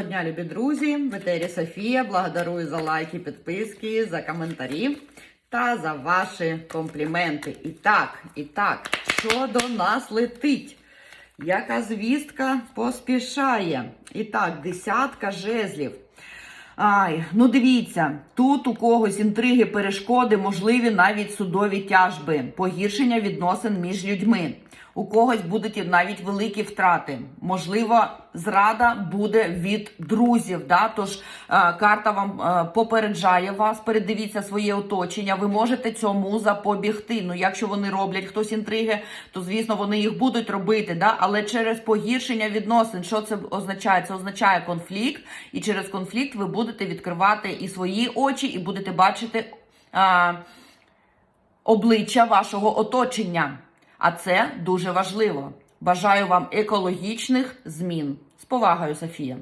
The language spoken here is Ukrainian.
Доброго дня, любі друзі! В етері Софія. Благодарую за лайки, підписки, за коментарі та за ваші компліменти. І так, і так, що до нас летить? Яка звістка поспішає? І так, десятка жезлів. Ай, ну дивіться, тут у когось інтриги, перешкоди, можливі навіть судові тяжби, погіршення відносин між людьми. У когось будуть навіть великі втрати. Можливо, зрада буде від друзів. Да? Тож е, карта вам е, попереджає вас, передивіться своє оточення. Ви можете цьому запобігти. Ну, якщо вони роблять хтось інтриги, то звісно вони їх будуть робити. Да? Але через погіршення відносин, що це означає? Це означає конфлікт, і через конфлікт ви будете відкривати і свої очі, і будете бачити. а, обличчя вашого оточення. А це дуже важливо. Бажаю вам екологічних змін. З повагою, Софія.